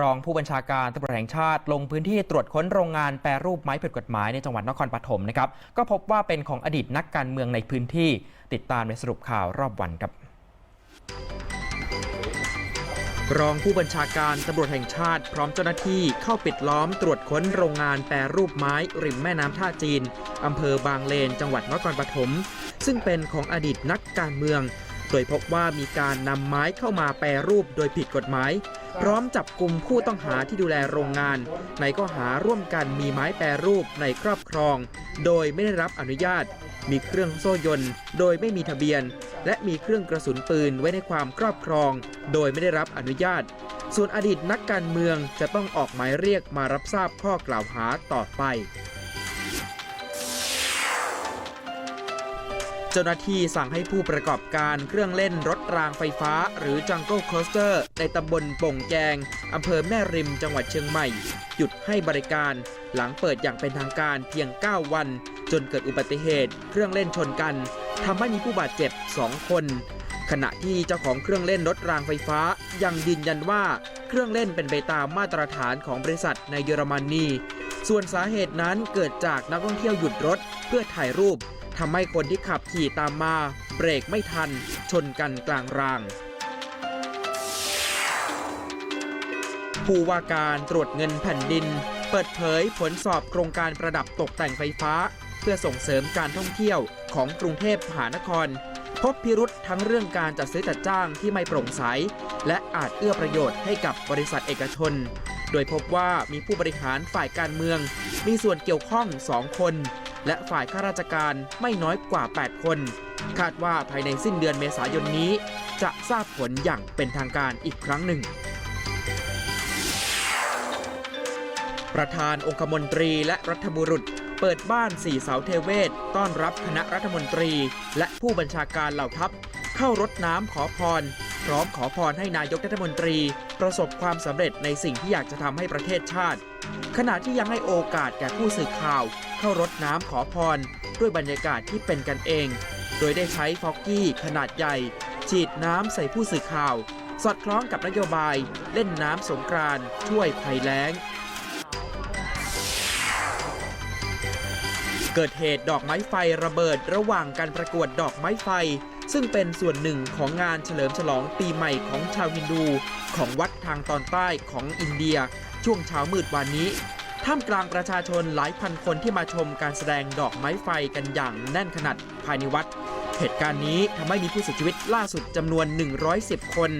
รองผู้บัญชาการตำรวจแห่งชาติ ลงพื้นที่ตรวจค้นโรงงานแปรรูปไม้ผิดกฎหมายในจังหวัดนครปฐมนะครับก็พบว่าเป็นของอดีตนักการเมืองในพื้นที่ติดตามในสรุปข่าวรอบวันครับรองผู้บัญชาการตำรวจแห่งชาติ พร้อมเจ้าหน้าที่เข้าปิดล้อมตรวจค้นโรงงานแปรรูปไม้ริมแม่น้ำท่าจีนอำเภอบางเลน จังหวัดนครปฐมซึ่งเป็นของอดีตนักการเมือง โดยพบว่ามีการนำไม้เข้ามาแปรรูปโดยผิดกฎหมาย พร้อมจับกลุ่มผู้ต้องหาที่ดูแลโรงงาน ในข้อหาร่วมกันมีไม้แปรรูปในครอบครอง โดยไม่ได้รับอนุญาต มีเครื่องโซ่ยนต์ โดยไม่มีทะเบียน และมีเครื่องกระสุนปืนไว้ในความครอบครอง โดยไม่ได้รับอนุญาต ส่วนอดีตนักการเมืองจะต้องออกหมายเรียกมารับทราบข้อกล่าวหาต่อไป เจ้าหน้าที่สั่งให้ผู้ประกอบการเครื่องเล่นรถรางไฟฟ้า หรือ Jungle Coaster ในตำบลป่งแกงอำเภอแม่ริมจังหวัดเชียงใหม่ หยุดให้บริการหลังเปิดอย่างเป็นทางการเพียง 9 วัน จนเกิดอุบัติเหตุ เครื่องเล่นชนกันทำให้มีผู้บาดเจ็บ 2 คน ขณะที่เจ้าของเครื่องเล่นรถรางไฟฟ้า ยังยืนยันว่าเครื่องเล่นเป็นไปตามมาตรฐานของบริษัทในเยอรมนีส่วนสาเหตุนั้นเกิดจากนักท่องเที่ยวหยุดรถเพื่อถ่ายรูป ทำให้คนที่ขับขี่ตามมาเบรกไม่ทัน ชนกันกลางราง ผู้ว่าการตรวจเงินแผ่นดิน เปิดเผยผลสอบโครงการประดับตกแต่งไฟฟ้า เพื่อส่งเสริมการท่องเที่ยวของกรุงเทพมหานคร พบพิรุษทั้งเรื่องการจัดซื้อจัดจ้างที่ไม่โปร่งใส และอาจเอื้อประโยชน์ให้กับบริษัทเอกชน โดยพบว่ามีผู้บริหารฝ่ายการเมือง มีส่วนเกี่ยวข้อง2คน และฝ่ายข้าราชการไม่น้อยกว่า 8 คน คาดว่าภายในสิ้นเดือนเมษายนนี้ จะทราบผลอย่างเป็นทางการอีกครั้งหนึ่ง ประธานองคมนตรีและรัฐบุรุษ เปิดบ้านสี่เสาเทเวศ ต้อนรับคณะรัฐมนตรี และผู้บัญชาการเหล่าทัพ เข้ารดน้ำขอพร พร้อมขอพรให้นายกรัฐมนตรี ประสบความสำเร็จในสิ่งที่อยากจะทำให้ประเทศชาติ ขณะที่ยังให้โอกาสแก่ผู้สื่อข่าว เข้ารดน้ำขอพร ด้วยบรรยากาศที่เป็นกันเอง โดยได้ใช้ฟอกกี้ขนาดใหญ่ ฉีดน้ำใส่ผู้สื่อข่าว สอดคล้องกับนโยบาย เล่นน้ำสงกรานต์ช่วยภัยแล้ง เกิดเหตุดอกไม้ไฟระเบิดระหว่างการประกวดดอกไม้ไฟ ซึ่งเป็นส่วนหนึ่งของงานเฉลิมฉลองปีใหม่ของชาวฮินดู ของวัดทางตอนใต้ของอินเดีย ช่วงเช้ามืดวันนี้ท่ามกลางประชาชนหลายพันคนที่มาชมการแสดงดอกไม้ไฟกันอย่างแน่นขนาดภายในวัด เหตุการณ์นี้ทำให้มีผู้เสียชีวิตล่าสุดจำนวน 110 คน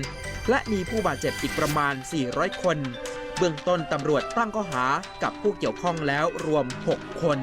และมีผู้บาดเจ็บอีกประมาณ 400 คน เบื้องต้นตำรวจตั้งข้อหากับผู้เกี่ยวข้องแล้วรวม 6 คน